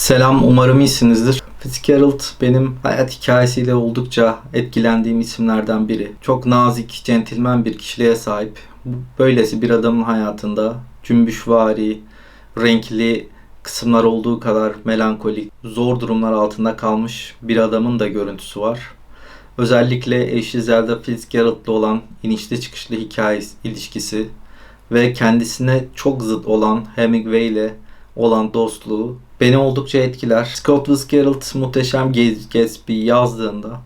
Selam, umarım iyisinizdir. Fitzgerald benim hayat hikayesiyle oldukça etkilendiğim isimlerden biri. Çok nazik, centilmen bir kişiliğe sahip. Böylesi bir adamın hayatında cümbüşvari, renkli kısımlar olduğu kadar melankolik, zor durumlar altında kalmış bir adamın da görüntüsü var. Özellikle eşi Zelda Fitzgerald'la olan inişli çıkışlı hikayesi, ilişkisi ve kendisine çok zıt olan Hemingway ile olan dostluğu beni oldukça etkiler. Scott Fitzgerald Muhteşem Gatsby yazdığında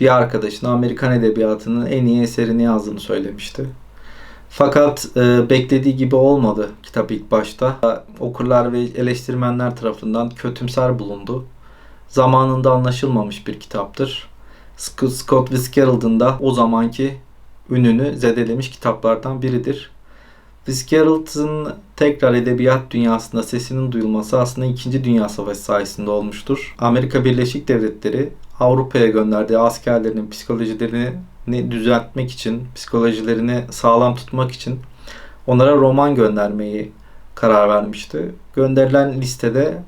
bir arkadaşına Amerikan Edebiyatı'nın en iyi eserini yazdığını söylemişti. Fakat e, beklediği gibi olmadı kitap ilk başta. Okurlar ve eleştirmenler tarafından kötümser bulundu. Zamanında anlaşılmamış bir kitaptır. Scott Fitzgerald'ın da o zamanki ününü zedelemiş kitaplardan biridir. Fitzgerald'ın tekrar edebiyat dünyasında sesinin duyulması aslında 2. Dünya Savaşı sayesinde olmuştur. Amerika Birleşik Devletleri Avrupa'ya gönderdiği askerlerinin psikolojilerini düzeltmek için, psikolojilerini sağlam tutmak için onlara roman göndermeyi karar vermişti. Gönderilen listede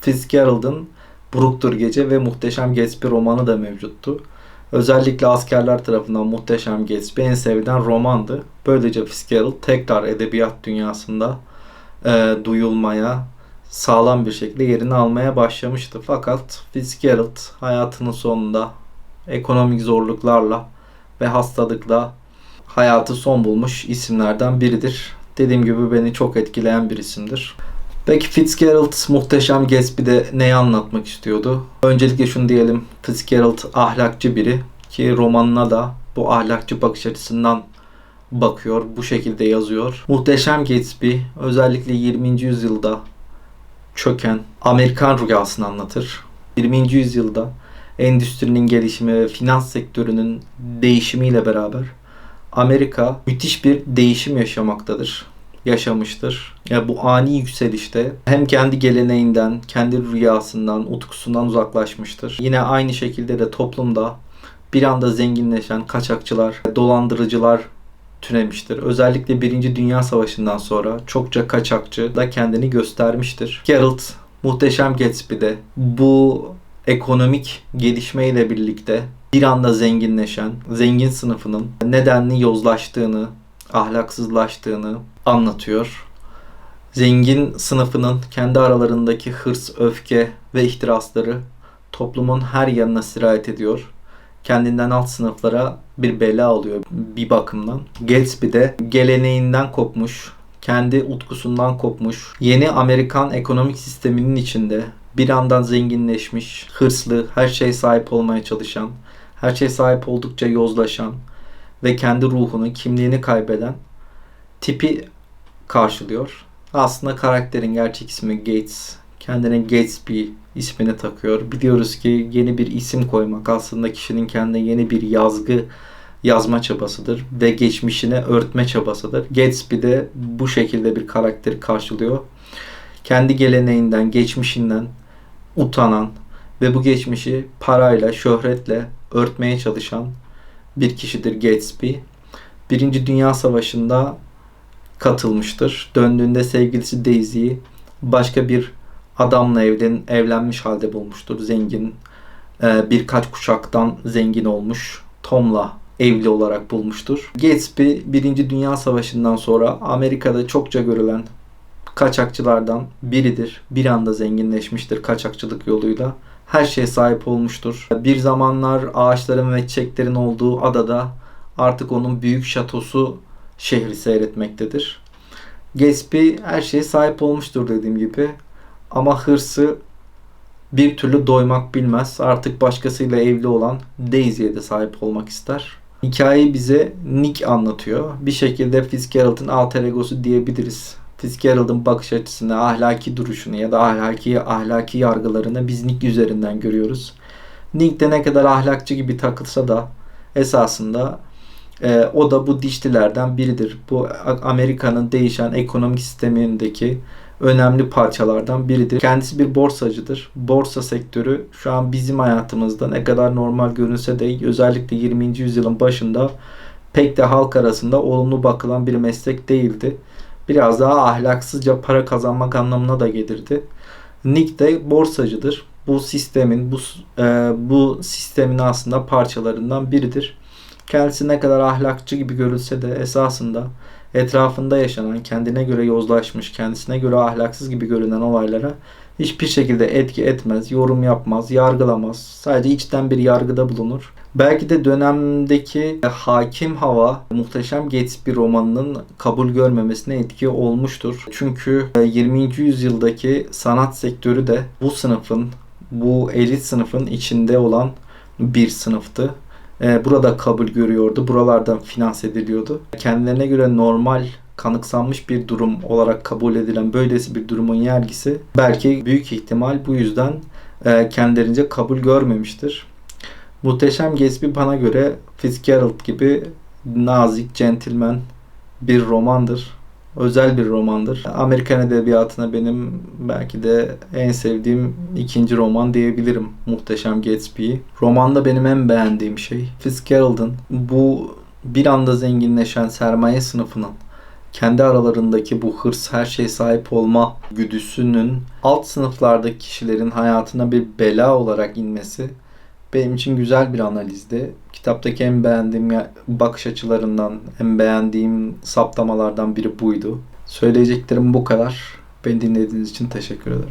Fitzgerald'ın Buruktur Gece ve Muhteşem Gatsby romanı da mevcuttu. Özellikle askerler tarafından Muhteşem Gatsby en sevilen romandı. Böylece Fitzgerald tekrar edebiyat dünyasında e, duyulmaya, sağlam bir şekilde yerini almaya başlamıştı. Fakat Fitzgerald hayatının sonunda ekonomik zorluklarla ve hastalıkla hayatı son bulmuş isimlerden biridir. Dediğim gibi beni çok etkileyen bir isimdir. Peki Fitzgerald Muhteşem Gatsby'de neyi anlatmak istiyordu? Öncelikle şunu diyelim. Fitzgerald ahlakçı biri ki romanına da bu ahlakçı bakış açısından bakıyor. Bu şekilde yazıyor. Muhteşem Gatsby özellikle 20. yüzyılda çöken Amerikan rüyasını anlatır. 20. yüzyılda endüstrinin gelişimi ve finans sektörünün değişimiyle beraber Amerika müthiş bir değişim yaşamaktadır yaşamıştır. Ya bu ani yükselişte hem kendi geleneğinden, kendi rüyasından, utkusundan uzaklaşmıştır. Yine aynı şekilde de toplumda bir anda zenginleşen kaçakçılar, dolandırıcılar türemiştir. Özellikle Birinci Dünya Savaşı'ndan sonra çokça kaçakçı da kendini göstermiştir. Geralt Muhteşem Gatsby'de bu ekonomik gelişmeyle birlikte bir anda zenginleşen zengin sınıfının nedenli yozlaştığını, ahlaksızlaştığını anlatıyor. Zengin sınıfının kendi aralarındaki hırs, öfke ve ihtirasları toplumun her yanına sirayet ediyor. Kendinden alt sınıflara bir bela oluyor bir bakımdan. Gatsby de geleneğinden kopmuş, kendi utkusundan kopmuş, yeni Amerikan ekonomik sisteminin içinde bir andan zenginleşmiş, hırslı, her şey sahip olmaya çalışan, her şey sahip oldukça yozlaşan, ve kendi ruhunu, kimliğini kaybeden tipi karşılıyor. Aslında karakterin gerçek ismi Gates. Kendine Gatesby ismini takıyor. Biliyoruz ki yeni bir isim koymak aslında kişinin kendine yeni bir yazgı yazma çabasıdır ve geçmişine örtme çabasıdır. Gatsby de bu şekilde bir karakteri karşılıyor. Kendi geleneğinden, geçmişinden utanan ve bu geçmişi parayla, şöhretle örtmeye çalışan bir kişidir Gatsby. Birinci Dünya Savaşı'nda katılmıştır. Döndüğünde sevgilisi Daisy'yi başka bir adamla evlen, evlenmiş halde bulmuştur. Zengin, e, birkaç kuşaktan zengin olmuş. Tom'la evli olarak bulmuştur. Gatsby Birinci Dünya Savaşı'ndan sonra Amerika'da çokça görülen kaçakçılardan biridir. Bir anda zenginleşmiştir kaçakçılık yoluyla her şeye sahip olmuştur. Bir zamanlar ağaçların ve çiçeklerin olduğu adada artık onun büyük şatosu şehri seyretmektedir. Gatsby her şeye sahip olmuştur dediğim gibi. Ama hırsı bir türlü doymak bilmez. Artık başkasıyla evli olan Daisy'ye de sahip olmak ister. Hikayeyi bize Nick anlatıyor. Bir şekilde Fitzgerald'ın alter egosu diyebiliriz. Fitzgerald'ın bakış açısını, ahlaki duruşunu ya da ahlaki ahlaki yargılarını biz Nick üzerinden görüyoruz. Nick de ne kadar ahlakçı gibi takılsa da esasında e, o da bu dişlilerden biridir. Bu Amerika'nın değişen ekonomik sistemindeki önemli parçalardan biridir. Kendisi bir borsacıdır. Borsa sektörü şu an bizim hayatımızda ne kadar normal görünse de özellikle 20. yüzyılın başında pek de halk arasında olumlu bakılan bir meslek değildi biraz daha ahlaksızca para kazanmak anlamına da gelirdi. Nick de borsacıdır. Bu sistemin bu e, bu sistemin aslında parçalarından biridir. Kendisi ne kadar ahlakçı gibi görülse de esasında etrafında yaşanan, kendine göre yozlaşmış, kendisine göre ahlaksız gibi görünen olaylara hiçbir şekilde etki etmez, yorum yapmaz, yargılamaz. Sadece içten bir yargıda bulunur. Belki de dönemdeki hakim hava Muhteşem Gatsby romanının kabul görmemesine etki olmuştur. Çünkü 20. yüzyıldaki sanat sektörü de bu sınıfın, bu elit sınıfın içinde olan bir sınıftı. E, burada kabul görüyordu. Buralardan finanse ediliyordu. Kendilerine göre normal kanıksanmış bir durum olarak kabul edilen böylesi bir durumun yergisi belki büyük ihtimal bu yüzden e, kendilerince kabul görmemiştir. Muhteşem Gatsby bana göre Fitzgerald gibi nazik, centilmen bir romandır. Özel bir romandır. Amerikan edebiyatına benim belki de en sevdiğim ikinci roman diyebilirim Muhteşem Gatsby'yi. Romanda benim en beğendiğim şey Fitzgerald'ın bu bir anda zenginleşen sermaye sınıfının kendi aralarındaki bu hırs her şeye sahip olma güdüsünün alt sınıflardaki kişilerin hayatına bir bela olarak inmesi benim için güzel bir analizdi. Kitaptaki en beğendiğim bakış açılarından, en beğendiğim saptamalardan biri buydu. Söyleyeceklerim bu kadar. Beni dinlediğiniz için teşekkür ederim.